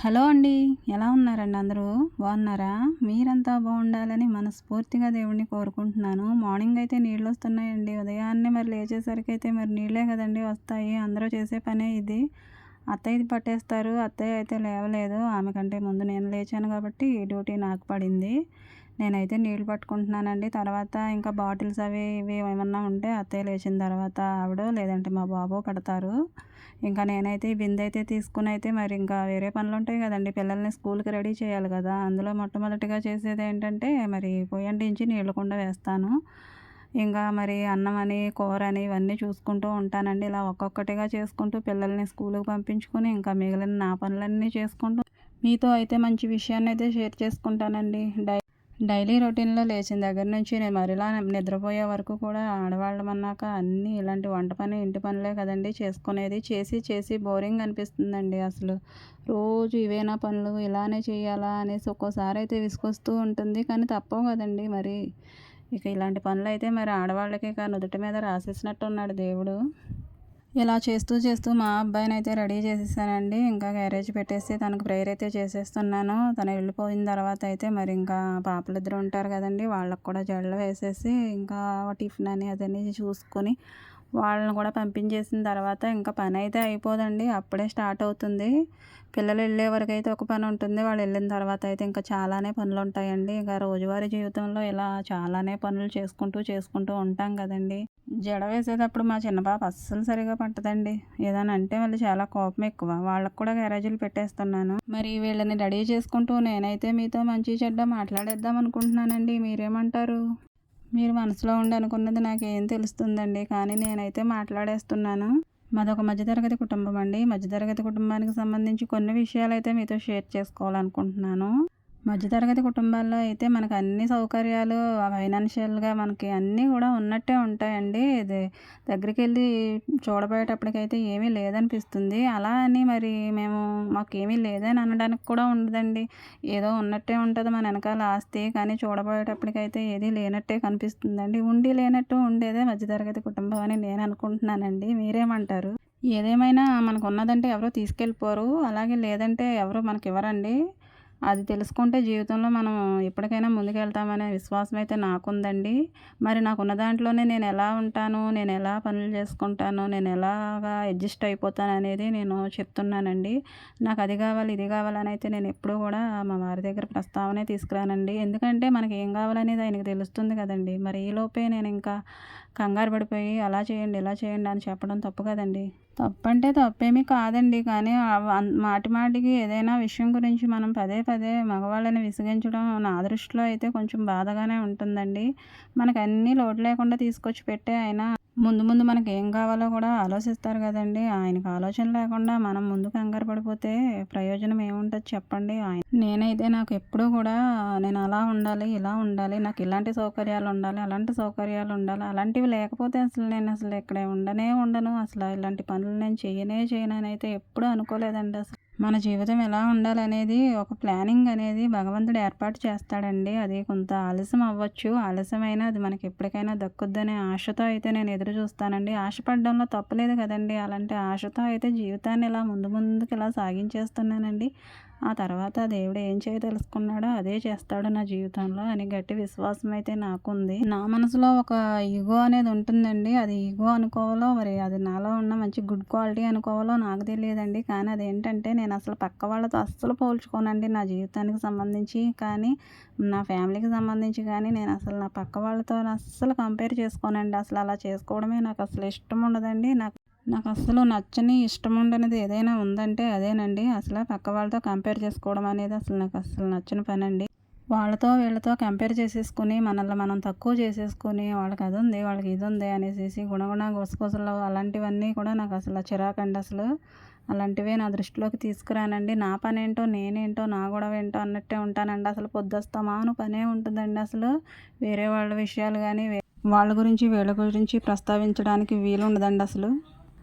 Hello అండి ఎలా ఉన్నారండి అందరూ? బాగున్నారా? మీరంతా బాగుండాలని మనస్ఫూర్తిగా దేవుడిని కోరుకుంటున్నాను. మార్నింగ్ అయితే నీళ్ళు వస్తున్నాయండి. ఉదయాన్నే మరి లేచేసరికి అయితే మరి నీళ్ళే కదండి వస్తాయి. అందరూ చేసే పనే ఇది. అత్తయ్య ఇది పట్టేస్తారు. అత్తయ్య అయితే లేవలేదు. ఆమె కంటే ముందు నేను లేచాను కాబట్టి ఈ డ్యూటీ నాకు పడింది. నేనైతే నీళ్ళు పట్టుకుంటున్నానండి. తర్వాత ఇంకా బాటిల్స్ అవి ఇవి ఏమన్నా ఉంటే అత్తయ్య లేచిన తర్వాత ఆవిడ లేదంటే మా బాబు పడతారు ఇంకా నేనైతే ఈ బిందె అయితే తీసుకుని అయితే మరి ఇంకా వేరే పనులు ఉంటాయి కదండి. పిల్లల్ని స్కూల్కి రెడీ చేయాలి కదా. అందులో మొట్టమొదటిగా చేసేది ఏంటంటే మరి పొయ్యంటించి నీళ్ళు కుండ వేస్తాను. ఇంకా మరి అన్నం అని కూర అని ఇవన్నీ చూసుకుంటూ ఉంటానండి. ఇలా ఒక్కొక్కటిగా చేసుకుంటూ పిల్లల్ని స్కూల్కి పంపించుకొని ఇంకా మిగిలిన నా పనులన్నీ చేసుకుంటూ మీతో అయితే మంచి విషయాన్ని అయితే షేర్ చేసుకుంటానండి. డై డైలీ రొటీన్లో లేచిన దగ్గర నుంచి నేను మరిలా నిద్రపోయే వరకు కూడా ఆడవాళ్ళం అన్నాక అన్నీ ఇలాంటి వంట పని ఇంటి పనులే కదండి చేసుకునేది. చేసి చేసి బోరింగ్ అనిపిస్తుందండి అసలు. రోజు ఇవేనా పనులు ఇలానే చేయాలా అనేసి ఒక్కోసారి అయితే విసుకొస్తూ ఉంటుంది. కానీ తప్పవు కదండి మరి. ఇక ఇలాంటి పనులు అయితే మరి ఆడవాళ్ళకి కానీ నుదుటి మీద రాసేసినట్టు ఉన్నాడు దేవుడు. ఇలా చేస్తూ చేస్తూ మా అబ్బాయిని అయితే రెడీ చేసేసానండి ఇంకా గ్యారేజ్ పెట్టేసి తనకు ప్రేయర్ అయితే చేసేస్తున్నాను. తను వెళ్ళిపోయిన తర్వాత అయితే మరి ఇంకా పాపలు ఇద్దరు ఉంటారు కదండి. వాళ్ళకు కూడా జడలు వేసేసి ఇంకా టిఫిన్ అని అదని చూసుకొని వాళ్ళని కూడా పంపించేసిన తర్వాత ఇంకా పని అయితే అయిపోదండి. అప్పుడే స్టార్ట్ అవుతుంది. పిల్లలు వెళ్ళే వరకు అయితే ఒక పని ఉంటుంది. వాళ్ళు వెళ్ళిన తర్వాత అయితే ఇంకా చాలానే పనులు ఉంటాయండి. ఇంకా రోజువారీ జీవితంలో ఇలా చాలానే పనులు చేసుకుంటూ చేసుకుంటూ ఉంటాం కదండి. జడ వేసేటప్పుడు మా చిన్న పాప అస్సలు సరిగా పట్టదండి. ఏదైనా అంటే మళ్ళీ చాలా కోపం ఎక్కువ. వాళ్ళకు కూడా గ్యారేజీలు పెట్టేస్తున్నాను. మరి వీళ్ళని రెడీ చేసుకుంటూ నేనైతే మీతో మంచి చెడ్డ మాట్లాడేద్దాం అనుకుంటున్నానండి. మీరేమంటారు? మీరు మనసులో ఉండి అనుకున్నది నాకేం తెలుస్తుందండి. కానీ నేనైతే మాట్లాడేస్తున్నాను. మాదొక మధ్యతరగతి కుటుంబం అండి. మధ్యతరగతి కుటుంబానికి సంబంధించి కొన్ని విషయాలు అయితే మీతో షేర్ చేసుకోవాలనుకుంటున్నాను. మధ్యతరగతి కుటుంబాల్లో అయితే మనకు అన్ని సౌకర్యాలు ఫైనాన్షియల్గా మనకి అన్నీ కూడా ఉన్నట్టే ఉంటాయండి. ఇది దగ్గరికి వెళ్ళి చూడబోయేటప్పటికైతే ఏమీ లేదనిపిస్తుంది. అలా అని మరి మేము మాకు ఏమీ లేదని అనడానికి కూడా ఉండదండి. ఏదో ఉన్నట్టే ఉంటుంది మన వెనకాల ఆస్తి కానీ చూడబోయేటప్పటికైతే ఏది లేనట్టే కనిపిస్తుందండి. ఉండి లేనట్టు ఉండేదే మధ్యతరగతి కుటుంబం అని నేను అనుకుంటున్నానండి. మీరేమంటారు? ఏదేమైనా మనకు ఉన్నదంటే ఎవరో తీసుకెళ్ళిపోరు అలాగే లేదంటే ఎవరు మనకి ఇవ్వరండి అది తెలుసుకుంటే జీవితంలో మనం ఎప్పటికైనా ముందుకెళ్తామనే విశ్వాసం అయితే నాకుందండి. మరి నాకున్న దాంట్లోనే నేను ఎలా ఉంటాను నేను ఎలా పనులు చేసుకుంటాను నేను ఎలాగా అడ్జస్ట్ అయిపోతాను అనేది నేను చెప్తున్నానండి. నాకు అది కావాలి ఇది కావాలని అయితే నేను ఎప్పుడూ కూడా మా వారి దగ్గర ప్రస్తావనే తీసుకురానండి. ఎందుకంటే మనకి ఏం కావాలనేది ఆయనకు తెలుస్తుంది కదండి. మరి ఈలోపే నేను ఇంకా కంగారు పడిపోయి అలా చేయండి ఇలా చేయండి అని చెప్పడం తప్పు కదండి. తప్పంటే తప్పేమీ కాదండి. కానీ మాటి మాటికి ఏదైనా విషయం గురించి మనం పదే పదే మగవాళ్ళని విసిగించడం నా దృష్టిలో అయితే కొంచెం బాధగానే ఉంటుందండి. మనకు అన్నీ లోటు లేకుండా తీసుకొచ్చి పెట్టే ఆయన ముందు ముందు మనకి ఏం కావాలో కూడా ఆలోచిస్తారు కదండి. ఆయనకు ఆలోచన లేకుండా మనం ముందు కంగారు పడిపోతే ప్రయోజనం ఏముంటుంది చెప్పండి. ఆయన నేనైతే నాకు ఎప్పుడూ కూడా నేను అలా ఉండాలి ఇలా ఉండాలి నాకు ఇలాంటి సౌకర్యాలు ఉండాలి అలాంటి సౌకర్యాలు ఉండాలి అలాంటివి లేకపోతే అసలు నేను అసలు ఇక్కడే ఉండనే ఉండను. అసలు ఇలాంటి పనులు నేను చేయనే చేయను అని అయితే ఎప్పుడూ అనుకోలేదండి అసలు. మన జీవితం ఎలా ఉండాలనేది ఒక ప్లానింగ్ అనేది భగవంతుడు ఏర్పాటు చేస్తాడండి. అది కొంత ఆలస్యం అవ్వచ్చు. ఆలస్యమైనా అది మనకి ఎప్పటికైనా దక్కుద్దనే ఆశతో అయితే నేను ఎదురు చూస్తానండి. ఆశపడడంలో తప్పలేదు కదండి. అలాంటి ఆశతో అయితే జీవితాన్ని ఇలా ముందు ముందుకు ఇలా సాగించేస్తున్నానండి. ఆ తర్వాత దేవుడు ఏం చేయ తెలుసుకున్నాడో అదే చేస్తాడు నా జీవితంలో అని గట్టి విశ్వాసం అయితే నాకుంది. నా మనసులో ఒక ఈగో అనేది ఉంటుందండి. అది ఈగో అనుకోవాలో మరి అది నాలో ఉన్న మంచి గుడ్ క్వాలిటీ అనుకోవాలో నాకు తెలియదండి. కానీ అదేంటంటే నేను అసలు పక్క వాళ్ళతో అస్సలు పోల్చుకోనండి నా జీవితానికి సంబంధించి. కానీ నా ఫ్యామిలీకి సంబంధించి కానీ నేను అసలు నా పక్క వాళ్ళతో అస్సలు కంపేర్ చేసుకోనండి. అసలు అలా చేసుకోవడమే నాకు అసలు ఇష్టం ఉండదండి. నాకు నాకు అసలు నచ్చని ఇష్టం ఉండనిది ఏదైనా ఉందంటే అదేనండి. అసలు పక్క వాళ్ళతో కంపేర్ చేసుకోవడం అనేది అసలు నాకు అసలు నచ్చని పని అండి వాళ్ళతో వీళ్ళతో కంపేర్ చేసేసుకుని మనల్ని మనం తక్కువ చేసేసుకుని వాళ్ళకి అది ఉంది వాళ్ళకి ఇది ఉంది అనేసి గుణగుణ గుసగుసలు అలాంటివన్నీ కూడా నాకు అసలు చిరాకండి అసలు. అలాంటివే నా దృష్టిలోకి తీసుకురానండి. నా పనేంటో నేనేంటో నా గొడవ ఏంటో అన్నట్టే ఉంటానండి. అసలు పొద్దుస్తమాను పనే ఉంటుందండి అసలు. వేరే వాళ్ళ విషయాలు కానీ వాళ్ళ గురించి వీళ్ళ గురించి ప్రస్తావించడానికి వీలు ఉండదండి అసలు.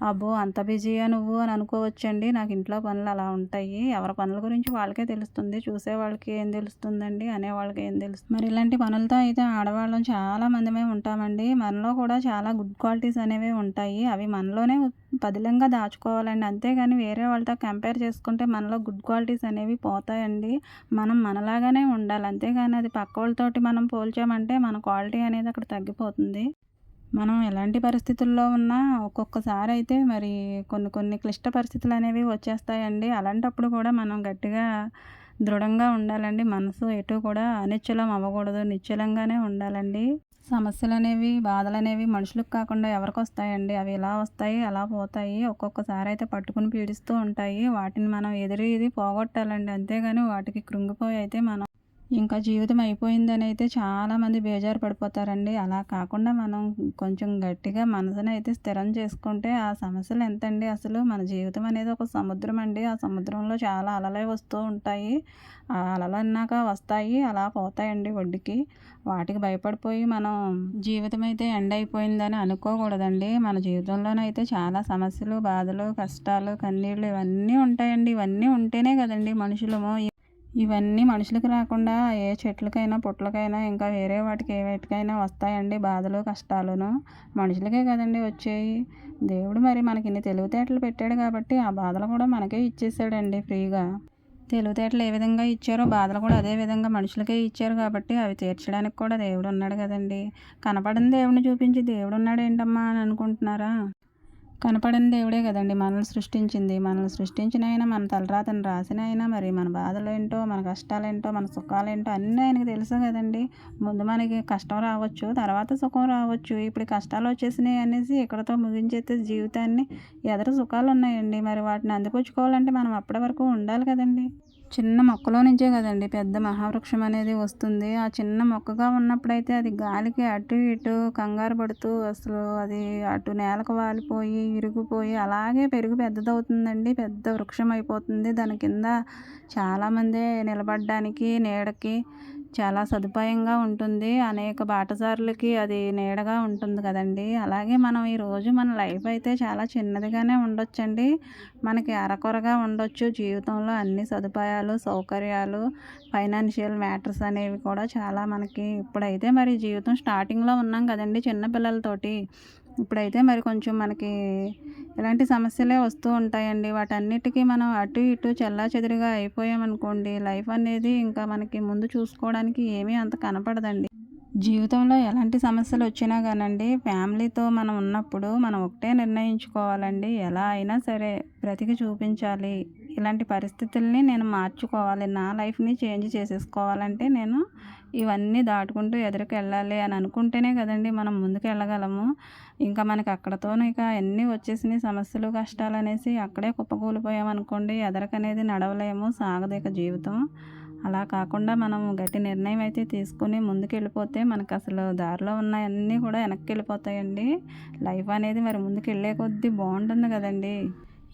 అబ్బో అంత బిజీయా నువ్వు అని అనుకోవచ్చండి. నాకు ఇంట్లో పనులు అలా ఉంటాయి. ఎవరి పనుల గురించి వాళ్ళకే తెలుస్తుంది. చూసే వాళ్ళకి ఏం తెలుస్తుందండి? అనే వాళ్ళకి ఏం తెలుస్తుంది? మరి ఇలాంటి పనులతో అయితే ఆడవాళ్ళం చాలా మందిమే ఉంటామండి. మనలో కూడా చాలా గుడ్ క్వాలిటీస్ అనేవి ఉంటాయి. అవి మనలోనే పదిలంగా దాచుకోవాలండి. అంతేగాని వేరే వాళ్ళతో కంపేర్ చేసుకుంటే మనలో గుడ్ క్వాలిటీస్ అనేవి పోతాయండి. మనం మనలాగానే ఉండాలి. అంతేగాని అది పక్క వాళ్ళతోటి మనం పోల్చామంటే మన క్వాలిటీ అనేది అక్కడ తగ్గిపోతుంది. మనం ఎలాంటి పరిస్థితుల్లో ఉన్నా ఒక్కొక్కసారి అయితే మరి కొన్ని కొన్ని క్లిష్ట పరిస్థితులు అనేవి వచ్చేస్తాయండి. అలాంటప్పుడు కూడా మనం గట్టిగా దృఢంగా ఉండాలండి. మనసు ఎటు కూడా అనిశ్చలం అవ్వకూడదు. నిశ్చలంగానే ఉండాలండి. సమస్యలు అనేవి బాధలు అనేవి మనుషులకు కాకుండా ఎవరికి వస్తాయండి అవి ఎలా వస్తాయి? అలా పోతాయి? ఒక్కొక్కసారి అయితే పట్టుకుని పీడిస్తూ ఉంటాయి. వాటిని మనం ఎదురు ఇది పోగొట్టాలండి. అంతేగాని వాటికి కృంగిపోయి అయితే మనం ఇంకా జీవితం అయిపోయిందని అయితే చాలామంది బేజారు పడిపోతారండి. అలా కాకుండా మనం కొంచెం గట్టిగా మనసును అయితే స్థిరం చేసుకుంటే ఆ సమస్యలు ఎంతండి? అసలు మన జీవితం అనేది ఒక సముద్రం అండి. ఆ సముద్రంలో చాలా అలలే వస్తూ ఉంటాయి. ఆ అలలు అన్నాక వస్తాయి అలా పోతాయండి ఒడ్డుకి. వాటికి భయపడిపోయి మనం జీవితం అయితే ఎండ్ అయిపోయిందని అనుకోకూడదండి. మన జీవితంలోనైతే చాలా సమస్యలు బాధలు కష్టాలు కన్నీళ్ళు ఇవన్నీ ఉంటాయండి. ఇవన్నీ ఉంటేనే కదండి మనుషులము ఇవన్నీ మనుషులకు రాకుండా ఏ చెట్లకైనా పుట్లకైనా ఇంకా వేరే వాటికి ఏ వాటికైనా వస్తాయండి బాధలు కష్టాలను. మనుషులకే కదండి వచ్చేవి దేవుడు మరి మనకి ఇన్ని తెలివితేటలు పెట్టాడు కాబట్టి ఆ బాధలు కూడా మనకే ఇచ్చేసాడండి ఫ్రీగా. తెలివితేటలు ఏ విధంగా ఇచ్చారో బాధలు కూడా అదే విధంగా మనుషులకే ఇచ్చారు కాబట్టి అవి తీర్చడానికి కూడా దేవుడు ఉన్నాడు కదండి. కనపడని దేవుడిని చూపించి దేవుడు ఉన్నాడు ఏంటమ్మా అని అనుకుంటున్నారా? కనపడని దేవుడే కదండి. మనల్ని సృష్టించింది. మనల్ని సృష్టించిన ఆయన మన తలరాతను రాసిన ఆయన. మరి మన బాధలు ఏంటో మన కష్టాలేంటో మన సుఖాలేంటో అన్నీ ఆయనకు తెలుసు కదండి. ముందు మనకి కష్టం రావచ్చు తర్వాత సుఖం రావచ్చు. ఇప్పుడు కష్టాలు వచ్చేసినాయి అనేసి ఇక్కడతో ముగించేస్తే జీవితాన్ని ఎదరు సుఖాలు ఉన్నాయండి. మరి వాటిని అందిపుచ్చుకోవాలంటే మనం అప్పటి వరకు ఉండాలి కదండి. చిన్న మొక్కలో నుంచే కదండి పెద్ద మహావృక్షం అనేది వస్తుంది. ఆ చిన్న మొక్కగా ఉన్నప్పుడైతే అది గాలికి అటు ఇటు కంగారు పడుతూ అసలు అది అటు నేలకు వాలిపోయి విరిగిపోయి అలాగే పెరుగు పెద్దదవుతుందండి. పెద్ద వృక్షం అయిపోతుంది దాని కింద చాలామంది నిలబడడానికి నీడకి చాలా సదుపాయంగా ఉంటుంది. అనేక బాటసారులకి అది నీడగా ఉంటుంది కదండి. అలాగే మనం ఈరోజు మన లైఫ్ అయితే చాలా చిన్నదిగానే ఉండొచ్చండి. మనకి అరకొరగా ఉండొచ్చు. జీవితంలో అన్ని సదుపాయాలు సౌకర్యాలు ఫైనాన్షియల్ మ్యాటర్స్ అనేవి కూడా చాలా మనకి ఇప్పుడైతే మరి జీవితం స్టార్టింగ్లో ఉన్నాం కదండి చిన్నపిల్లలతోటి ఇప్పుడైతే మరి కొంచెం మనకి ఇలాంటి సమస్యలే వస్తూ ఉంటాయండి. వాటన్నిటికీ మనం అటు ఇటు చల్లా చెదురుగా అయిపోయామనుకోండి లైఫ్ అనేది ఇంకా మనకి ముందు చూసుకోవడానికి ఏమీ అంత కనపడదండి. జీవితంలో ఎలాంటి సమస్యలు వచ్చినా కానండి ఫ్యామిలీతో మనం ఉన్నప్పుడు మనం ఒకటే నిర్ణయించుకోవాలండి. ఎలా అయినా సరే బ్రతికి చూపించాలి. ఇలాంటి పరిస్థితుల్ని నేను మార్చుకోవాలి. నా లైఫ్ని చేంజ్ చేసేసుకోవాలంటే నేను ఇవన్నీ దాటుకుంటూ ఎదురుకు వెళ్ళాలి అని అనుకుంటేనే కదండి మనం ముందుకు వెళ్ళగలము ఇంకా మనకి అక్కడతోనే ఇక అన్నీ వచ్చేసినాయి సమస్యలు కష్టాలు అనేసి అక్కడే కుప్పకూలిపోయామనుకోండి ఎదరకనేది నడవలేము సాగదు ఇక జీవితం. అలా కాకుండా మనం గట్టి నిర్ణయం అయితే తీసుకుని ముందుకు వెళ్ళిపోతే మనకు అసలు దారిలో ఉన్నాయన్నీ కూడా వెనక్కి వెళ్ళిపోతాయండి. లైఫ్ అనేది మరి ముందుకు వెళ్ళే కొద్దీ బాగుంటుంది కదండి.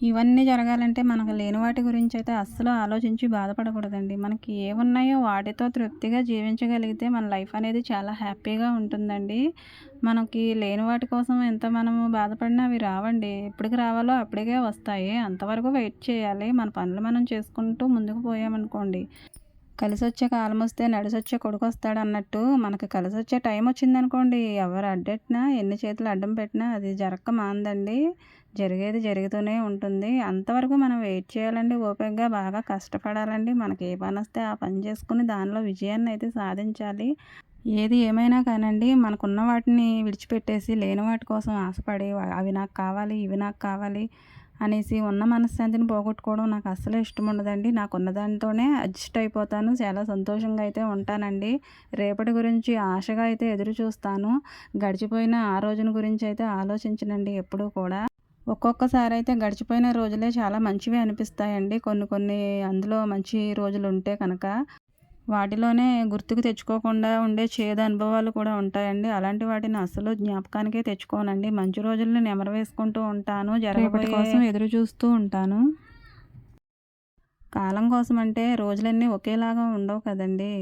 ఇవన్నీ జరగాలంటే మనకు లేని వాటి గురించి అయితే అస్సలు ఆలోచించి బాధపడకూడదండి. మనకి ఏమున్నాయో వాటితో తృప్తిగా జీవించగలిగితే మన లైఫ్ అనేది చాలా హ్యాపీగా ఉంటుందండి. మనకి లేని వాటి కోసం ఎంత మనము బాధపడినా అవి రావండి. ఎప్పటికి రావాలో అప్పటికే వస్తాయి. అంతవరకు వెయిట్ చేయాలి. మన పనులు మనం చేసుకుంటూ ముందుకు పోయామనుకోండి. కలిసి వచ్చే కాలం వస్తే నడిసొచ్చే కొడుకు వస్తాడు అన్నట్టు మనకు కలిసి వచ్చే టైం వచ్చిందనుకోండి. ఎవరు అడ్డెట్టినా ఎన్ని చేతులు అడ్డం పెట్టినా అది జరక్క మాందండి. జరిగేది జరుగుతూనే ఉంటుంది. అంతవరకు మనం వెయిట్ చేయాలండి. ఓపికగా బాగా కష్టపడాలండి. మనకి ఏ పని వస్తే ఆ పని చేసుకుని దానిలో విజయాన్ని అయితే సాధించాలి. ఏది ఏమైనా కానండి మనకున్న వాటిని విడిచిపెట్టేసి లేని వాటి కోసం ఆశపడి అవి నాకు కావాలి ఇవి నాకు కావాలి అనేసి ఉన్న మనశ్శాంతిని పోగొట్టుకోవడం నాకు అస్సలు ఇష్టం ఉండదండి. నాకు ఉన్నదానితోనే అడ్జస్ట్ అయిపోతాను. చాలా సంతోషంగా అయితే ఉంటానండి. రేపటి గురించి ఆశగా అయితే ఎదురు చూస్తాను. గడిచిపోయిన ఆ రోజున గురించి అయితే ఆలోచించనండి ఎప్పుడూ కూడా. ఒక్కొక్కసారి అయితే గడిచిపోయిన రోజులే చాలా మంచివి అనిపిస్తాయండి. కొన్ని కొన్ని అందులో మంచి రోజులు ఉంటే కనుక వాటిలోనే గుర్తుకు తెచ్చుకోకుండా ఉండే చేదు అనుభవాలు కూడా ఉంటాయండి. అలాంటి వాటిని అసలు జ్ఞాపకానికే తెచ్చుకోనండి. మంచి రోజుల్ని నెమరు వేసుకుంటూ ఉంటాను. జరగబోయే కోసం ఎదురు చూస్తూ ఉంటాను. కాలం కోసం అంటే రోజులన్నీ ఒకేలాగా ఉండవు కదండి.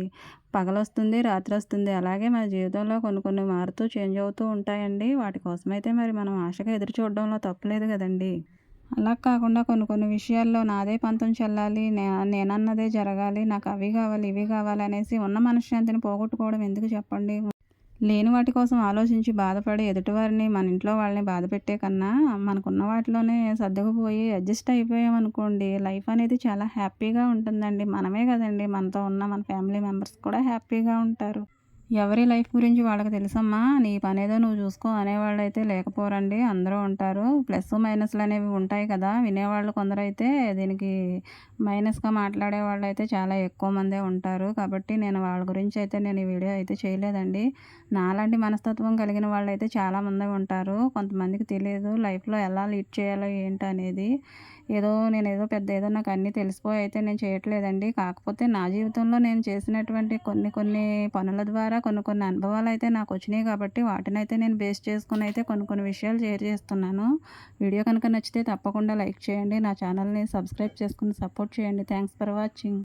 పగలొస్తుంది రాత్రి వస్తుంది అలాగే మన జీవితంలో కొన్ని కొన్ని మారుతూ చేంజ్ అవుతూ ఉంటాయండి. వాటి కోసమైతే మరి మనం ఆశగా ఎదురు చూడడంలో తప్పులేదు కదండి. అలా కాకుండా కొన్ని కొన్ని విషయాల్లో నాదే పంతం చెల్లాలి నేనన్నదే జరగాలి నాకు అవి కావాలి ఇవి కావాలి అనేసి ఉన్న మనశ్శాంతిని పోగొట్టుకోవడం ఎందుకు చెప్పండి? లేని వాటి కోసం ఆలోచించి బాధపడి ఎదుటివారిని మన ఇంట్లో వాళ్ళని బాధ పెట్టే కన్నా మనకున్న వాటిలోనే సర్దుకుపోయి అడ్జస్ట్ అయిపోయామనుకోండి లైఫ్ అనేది చాలా హ్యాపీగా ఉంటుందండి. మనమే కదండి మనతో ఉన్న మన ఫ్యామిలీ మెంబర్స్ కూడా హ్యాపీగా ఉంటారు. ఎవరి లైఫ్ గురించి వాళ్ళకి తెలుసమ్మా? నీ పనేదో నువ్వు చూసుకో. అనేవాళ్ళు అయితే లేకపోరండి. అందరూ ఉంటారు. ప్లస్ మైనస్లు అనేవి ఉంటాయి కదా. వినేవాళ్ళు కొందరైతే దీనికి మైనస్గా మాట్లాడే వాళ్ళు అయితే చాలా ఎక్కువ మందే ఉంటారు. కాబట్టి నేను వాళ్ళ గురించి అయితే నేను ఈ వీడియో అయితే చేయలేదండి. నాలాంటి మనస్తత్వం కలిగిన వాళ్ళు అయితే చాలామంది ఉంటారు. కొంతమందికి తెలియదు లైఫ్లో ఎలా లీడ్ చేయాలో ఏంటి అనేది. ఏదో నేను ఏదో పెద్ద ఏదో నాకు అన్నీ తెలిసిపోయి అయితే నేను చేయట్లేదండి. కాకపోతే నా జీవితంలో నేను చేసినటువంటి కొన్ని కొన్ని పనుల ద్వారా కొన్ని కొన్ని అనుభవాలు అయితే నాకు వచ్చినాయి కాబట్టి వాటిని అయితే నేను బేస్ చేసుకుని అయితే కొన్ని కొన్ని విషయాలు షేర్ చేస్తున్నాను. వీడియో కనుక నచ్చితే తప్పకుండా లైక్ చేయండి. నా ఛానల్ని సబ్స్క్రైబ్ చేసుకుని సపోర్ట్ చేయండి. Thanks for watching.